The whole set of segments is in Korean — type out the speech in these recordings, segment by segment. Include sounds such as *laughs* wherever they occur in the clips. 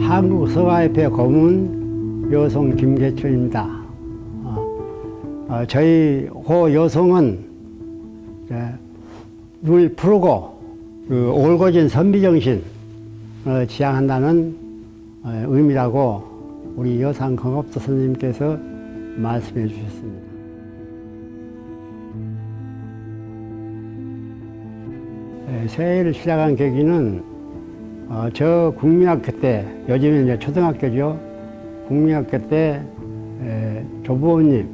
한국서가협회 고문 여성 김계춘입니다. 어, 어, 저희 호 여성은 눈을 푸르고 그 올고진 지향한다는 어, 의미라고 우리 여상 건업도 선생님께서 말씀해 주셨습니다. 네, 새해를 시작한 계기는 어, 저 국민학교 때, 요즘에 이제 초등학교죠. 국민학교 때 에, 조부모님,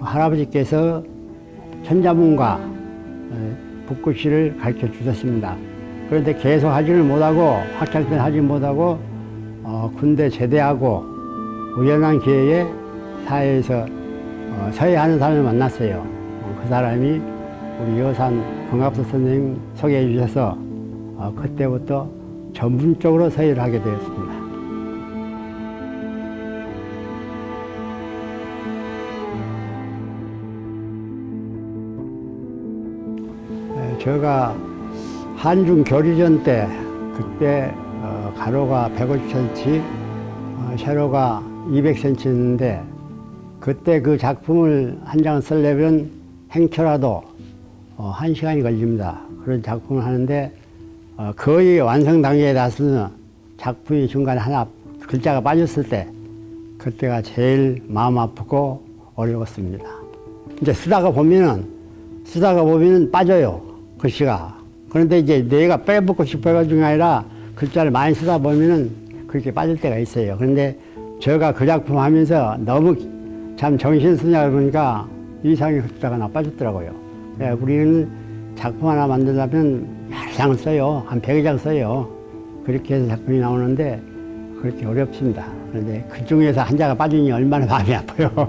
할아버지께서 천자문과 에, 북구시를 가르쳐 주셨습니다. 그런데 계속 하지를 못하고 학창 때 하지 못하고 어, 군대 제대하고 우연한 기회에 사회에서 어, 서예하는 사람을 만났어요. 어, 그 사람이 우리 여산 건갑수 선생님 소개해 주셔서 어, 그때부터 전문적으로 서예를 하게 되었습니다. 에, 제가 한중 교류전 때 그때 어, 가로가 150cm, 어, 세로가 200cm였는데 그때 그 작품을 한 장 쓰려면 행초라도 어, 한 시간이 걸립니다. 그런 작품을 하는데 어, 거의 완성 단계에 닿아서는 작품이 중간에 하나 글자가 빠졌을 때 그때가 제일 마음 아프고 어려웠습니다. 이제 쓰다가 보면은 쓰다가 보면은 빠져요 글씨가. 그런데 이제 내가 빼먹고 싶어가지고 아니라 글자를 많이 쓰다 보면은 그렇게 빠질 때가 있어요. 그런데 제가 그 작품 하면서 너무 참 정신 쓰냐 그러니까 이상이 글자가 나 빠졌더라고요. 예, 우리는 작품 하나 만들려면 장을 써요. 한 100장 써요. 그렇게 해서 작품이 나오는데 그렇게 어렵습니다. 그런데 그 중에서 한 장가 빠지니 얼마나 마음이 아파요. *laughs*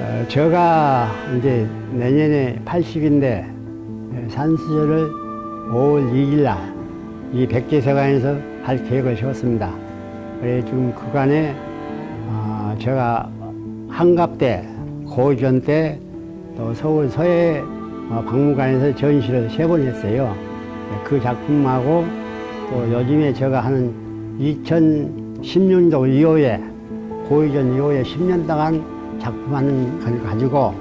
어, 제가 이제 내년에 80인데 산수절을 5월 2일 날 이 백제서관에서 할 계획을 세웠습니다. 그래 지금 그간에 어, 제가 한갑 때, 고전 때, 또 서울 서해 어, 박물관에서 전시를 세 번 했어요. 그 작품하고 또 요즘에 제가 하는 2016년도 이후에 고위전 이후에 10년 동안 작품하는 걸 가지고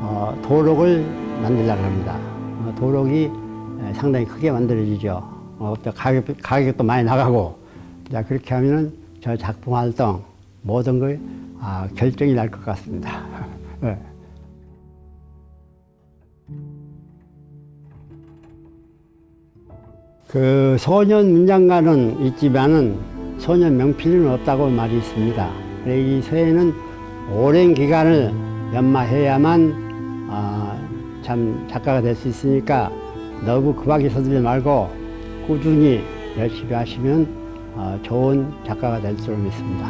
어, 도록을 만들려고 합니다. 어, 도록이 에, 상당히 크게 만들어지죠. 어, 또 가격, 가격도 많이 나가고 자, 그렇게 하면은 저 작품 활동 모든 걸 아, 결정이 날 것 같습니다. 네. *laughs* 그 소년 문장가는 있지만은 소년 명필은 없다고 말이 있습니다. 이 서예는 오랜 기간을 연마해야만 아, 참 작가가 될 수 있으니까 너무 급하게 서두르지 말고 꾸준히 열심히 하시면 어, 좋은 작가가 될줄 믿습니다.